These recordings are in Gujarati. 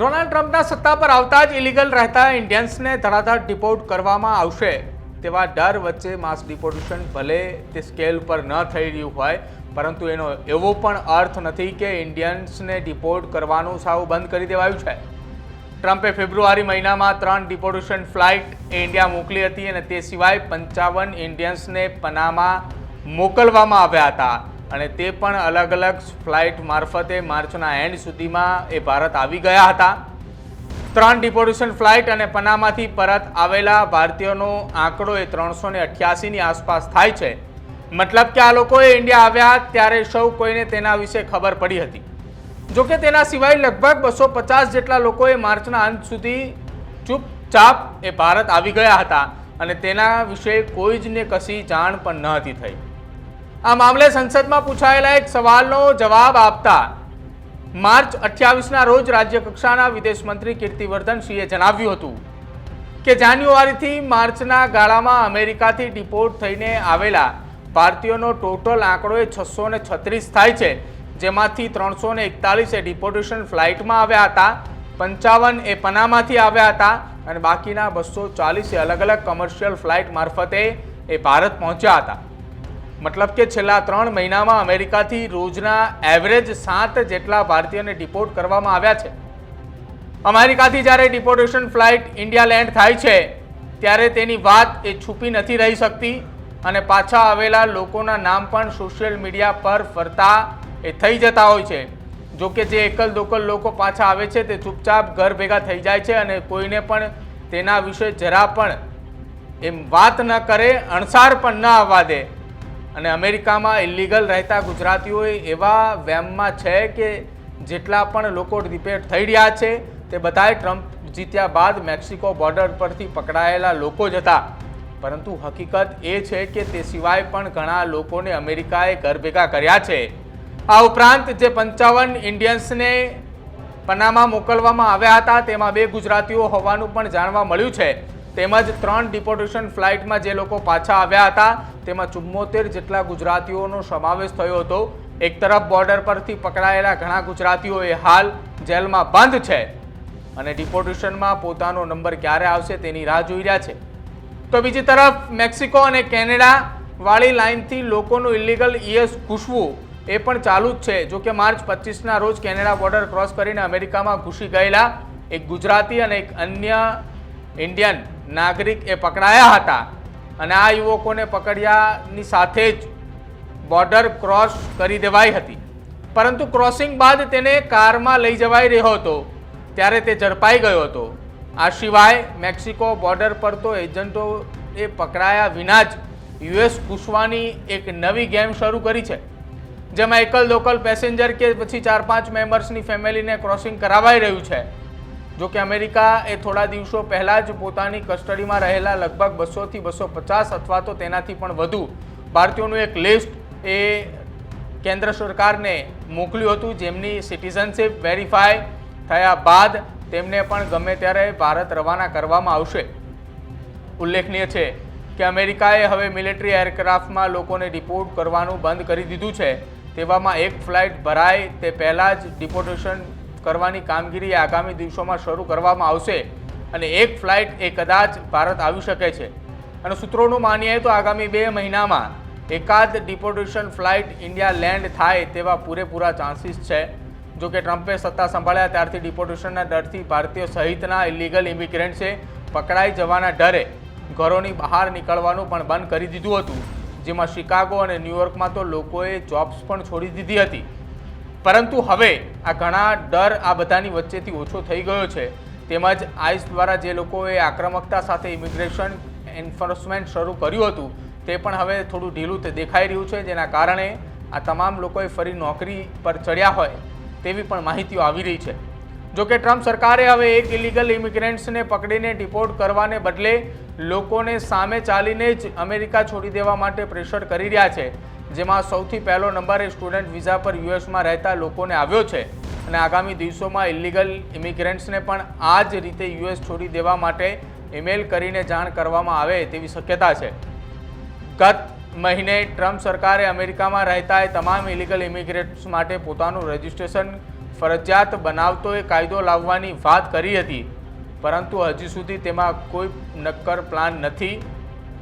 ડોનાલ્ડ ટ્રમ્પના સત્તા પર આવતા જ ઇલીગલ રહેતા ઇન્ડિયન્સને ધડાધડ ડિપોર્ટ કરવામાં આવશે. તેવા ડર વચ્ચે માસ ડિપોર્ટેશન ભલે તે સ્કેલ પર ન થઈ રહ્યું હોય, પરંતુ એનો એવો પણ અર્થ નથી કે ઇન્ડિયન્સને ડિપોર્ટ કરવાનું સાવ બંધ કરી દેવાયું છે. ટ્રમ્પે ફેબ્રુઆરી મહિનામાં ત્રણ ડિપોર્ટેશન ફ્લાઇટ ઇન્ડિયા મોકલી હતી અને તે સિવાય પંચાવન ઇન્ડિયન્સને પનામાં મોકલવામાં આવ્યા હતા. અને તે પણ અલગ અલગ ફ્લાઇટ મારફતે માર્ચના એન્ડ સુધીમાં એ ભારત આવી ગયા હતા. ત્રણ ડિપોર્ટેશન ફ્લાઇટ અને પનામાંથી પરત આવેલા ભારતીયોનો આંકડો એ ત્રણસો ને અઠ્યાસીની આસપાસ થાય છે. મતલબ કે આ લોકોએ ઇન્ડિયા આવ્યા ત્યારે સૌ કોઈને તેના વિશે ખબર પડી હતી. જોકે તેના સિવાય લગભગ બસો પચાસ જેટલા લોકોએ માર્ચના અંત સુધી ચૂપચાપ એ ભારત આવી ગયા હતા અને તેના વિશે કોઈ જ ને કશી જાણ પણ ન હતી થઈ. આ મામલે સંસદમાં પૂછાયેલા એક સવાલનો જવાબ આપતા માર્ચ અઠ્યાવીસના રોજ રાજ્યકક્ષાના વિદેશ મંત્રી કીર્તિવર્ધન સિંહે જણાવ્યું હતું કે જાન્યુઆરીથી માર્ચના ગાળામાં અમેરિકાથી ડિપોર્ટ થઈને આવેલા ભારતીયોનો ટોટલ આંકડો એ છસો ને છત્રીસ થાય છે, જેમાંથી ત્રણસો ને એકતાલીસ એ ડિપોર્ટેશન ફ્લાઇટમાં આવ્યા હતા, પંચાવન એ પનામાંથી આવ્યા હતા અને બાકીના બસો ચાલીસ અલગ અલગ કમર્શિયલ ફ્લાઇટ મારફતે એ ભારત પહોંચ્યા હતા. મતલબ કે છેલ્લા ત્રણ મહિનામાં અમેરિકાથી રોજના એવરેજ સાત જેટલા ભારતીયોને ડિપોર્ટ કરવામાં આવ્યા છે. અમેરિકાથી જ્યારે ડિપોર્ટેશન ફ્લાઇટ ઇન્ડિયા લેન્ડ થાય છે, ત્યારે તેની વાત એ છુપી નથી રહી શકતી અને પાછા આવેલા લોકોના નામ પણ સોશિયલ મીડિયા પર ફરતા એ થઈ જતા હોય છે. જો કે જે એકલ દોકલ લોકો પાછા આવે છે, તે ચૂપચાપ ઘર ભેગા થઈ જાય છે અને કોઈને પણ તેના વિશે જરા પણ એમ વાત ન કરે, અણસાર પણ ન આવવા દે. અને અમેરિકામાં ઇલીગલ રહેતા ગુજરાતીઓ એવા વેમમાં છે કે જેટલા પણ લોકો રિપેર થઈ રહ્યા છે, તે બધાએ ટ્રમ્પ જીત્યા બાદ મેક્સિકો બોર્ડર પરથી પકડાયેલા લોકો જ હતા. પરંતુ હકીકત એ છે કે તે સિવાય પણ ઘણા લોકોને અમેરિકાએ ઘર ભેગા કર્યા છે. આ ઉપરાંત જે પંચાવન ઇન્ડિયન્સને પનામાં મોકલવામાં આવ્યા હતા, તેમાં બે ગુજરાતીઓ હોવાનું પણ જાણવા મળ્યું છે. તેમજ ત્રણ ડિપોર્ટેશન ફ્લાઇટમાં જે લોકો પાછા આવ્યા હતા તેમાં ચુમ્મોતેર જેટલા ગુજરાતીઓનો સમાવેશ થયો હતો. એક તરફ બોર્ડર પરથી પકડાયેલા ઘણા ગુજરાતીઓ એ હાલ જેલમાં બંધ છે અને ડિપોર્ટેશનમાં પોતાનો નંબર ક્યારે આવશે તેની રાહ જોઈ રહ્યા છે. તો બીજી તરફ મેક્સિકો અને કેનેડા વાળી લાઇનથી લોકોનું ઇલીગલ ઈએસ ઘૂસવું એ પણ ચાલુ જ છે. જો કે માર્ચ પચીસના રોજ કેનેડા બોર્ડર ક્રોસ કરીને અમેરિકામાં ઘૂસી ગયેલા એક ગુજરાતી અને એક અન્ય ઇન્ડિયન નાગરિક એ પકડાયા હતા. અને આ યુવકોને પકડ્યાની સાથે જ બોર્ડર ક્રોસ કરી દેવાઈ હતી. પરંતુ ક્રોસિંગ બાદ તેને કારમાં લઈ જવાઈ રહ્યો હતો. ત્યારે તે ઝડપાઈ ગયો હતો. આ સિવાય મેક્સિકો બોર્ડર પર તો એજન્ટો એ પકડાયા વિના જ યુએસ ઘૂસવાની એક નવી ગેમ શરૂ કરી છે, જેમાં એકલ લોકલ પેસેન્જર કે પછી ચાર પાંચ મેમ્બર્સની ફેમિલીને ક્રોસિંગ કરાવાઈ રહ્યું છે. જો કે અમેરિકા એ થોડા દિવસો પહેલાં જ પોતાની કસ્ટડીમાં રહેલા લગભગ બસોથી બસો પચાસ અથવા તો તેનાથી પણ વધુ ભારતીયોનું એક લિસ્ટ એ કેન્દ્ર સરકારને મોકલ્યું હતું. જેમની સિટીઝનશીપ વેરીફાઈ થયા બાદ તેમને પણ ગમે ત્યારે ભારત રવાના કરવામાં આવશે. ઉલ્લેખનીય છે કે અમેરિકાએ હવે મિલિટરી એરક્રાફ્ટમાં લોકોને ડિપોર્ટ કરવાનું બંધ કરી દીધું છે. તેવામાં એક ફ્લાઇટ ભરાય તે પહેલાં જ ડિપોર્ટેશન કરવાની કામગીરી આગામી દિવસોમાં શરૂ કરવામાં આવશે અને એક ફ્લાઇટ એ કદાચ ભારત આવી શકે છે. અને સૂત્રોનું માનીએ તો આગામી બે મહિનામાં એકાદ ડિપોર્ટેશન ફ્લાઇટ ઇન્ડિયા લેન્ડ થાય તેવા પૂરેપૂરા ચાન્સીસ છે. જો કે ટ્રમ્પે સત્તા સંભાળ્યા ત્યારથી ડિપોર્ટેશનના ડરથી ભારતીયો સહિતના ઇલીગલ ઇમિગ્રન્ટ્સે પકડાઈ જવાના ડરે ઘરોની બહાર નીકળવાનું પણ બંધ કરી દીધું હતું. જેમાં શિકાગો અને ન્યૂયોર્કમાં તો લોકોએ જોબ્સ પણ છોડી દીધી હતી. પરંતુ હવે આ ઘણા ડર આ બધાની વચ્ચેથી ઓછો થઈ ગયો છે. તેમજ આઈસ દ્વારા જે લોકોએ આક્રમકતા સાથે ઇમિગ્રેશન એન્ફોર્સમેન્ટ શરૂ કર્યું હતું, તે પણ હવે થોડું ઢીલું દેખાઈ રહ્યું છે, જેના કારણે આ તમામ લોકોએ ફરી નોકરી પર ચડ્યા હોય તેવી પણ માહિતીઓ આવી રહી છે. જો કે ટ્રમ્પ સરકારે હવે એક ઇલીગલ ઇમિગ્રન્ટ્સને પકડીને ડિપોર્ટ કરવાને બદલે લોકોને સામે ચાલીને જ અમેરિકા છોડી દેવા માટે પ્રેશર કરી રહ્યા છે. જેમાં સૌથી પહેલો નંબર એ સ્ટુડન્ટ વિઝા પર યુએસમાં રહેતા લોકોને આવ્યો છે. અને આગામી દિવસોમાં ઇલીગલ ઇમિગ્રન્ટ્સને પણ આ જ રીતે યુએસ છોડી દેવા માટે ઈમેલ કરીને જાણ કરવામાં આવે તેવી શક્યતા છે. ગત મહિને ટ્રમ્પ સરકારે અમેરિકામાં રહેતા એ તમામ ઇલીગલ ઇમિગ્રન્ટ્સ માટે પોતાનું રજિસ્ટ્રેશન ફરજિયાત બનાવતો એ કાયદો લાવવાની વાત કરી હતી, પરંતુ હજી સુધી તેમાં કોઈ નક્કર પ્લાન નથી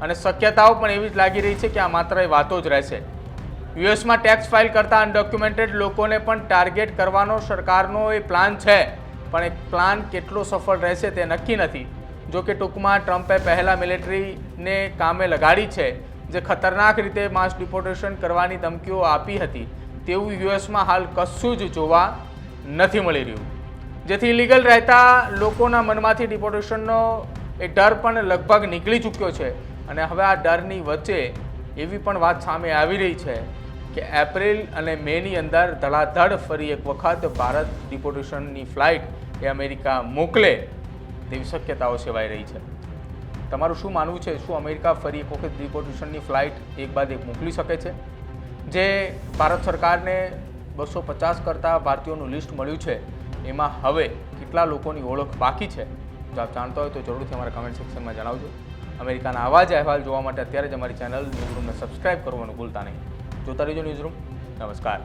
અને શક્યતાઓ પણ એવી જ લાગી રહી છે કે આ માત્ર એ વાતો જ રહેશે. યુએસમાં ટેક્સ ફાઇલ કરતા અનડોક્યુમેન્ટેડ લોકોને પણ ટાર્ગેટ કરવાનો સરકારનો એ પ્લાન છે, પણ એ પ્લાન કેટલો સફળ રહેશે તે નક્કી નથી. જો કે ટૂંકમાં ટ્રમ્પે પહેલાં મિલિટરીને કામે લગાડી છે, જે ખતરનાક રીતે માસ ડિપોર્ટેશન કરવાની ધમકીઓ આપી હતી. તેવું યુએસમાં હાલ કશું જ જોવા નથી મળી રહ્યું. જેથી ઇલીગલ રહેતા લોકોના મનમાંથી ડિપોર્ટેશનનો એ ડર પણ લગભગ નીકળી ચૂક્યો છે. અને હવે આ ડરની વચ્ચે એવી પણ વાત સામે આવી રહી છે કે એપ્રિલ અને મેની અંદર ધડાધડ ફરી એક વખત ભારત ડિપોર્ટેશનની ફ્લાઇટ એ અમેરિકા મોકલે તેવી શક્યતાઓ સેવાઈ રહી છે. તમારું શું માનવું છે? શું અમેરિકા ફરી એક વખત ડિપોર્ટેશનની ફ્લાઇટ એક બાદ એક મોકલી શકે છે? જે ભારત સરકારને બસો પચાસ કરતાં ભારતીયોનું લિસ્ટ મળ્યું છે. એમાં હવે કેટલા લોકોની ઓળખ બાકી છે? જો આપ જાણતા હોય તો જરૂરથી અમારા કમેન્ટ સેક્શનમાં જણાવજો. અમેરિકાના આવા જ અહેવાલ જોવા માટે અત્યારે જ અમારી ચેનલ ન્યૂઝરૂમને સબસ્ક્રાઈબ કરવાનું ભૂલતા નહીં. જોતા રહેજો ન્યૂઝરૂમ નમસ્કાર.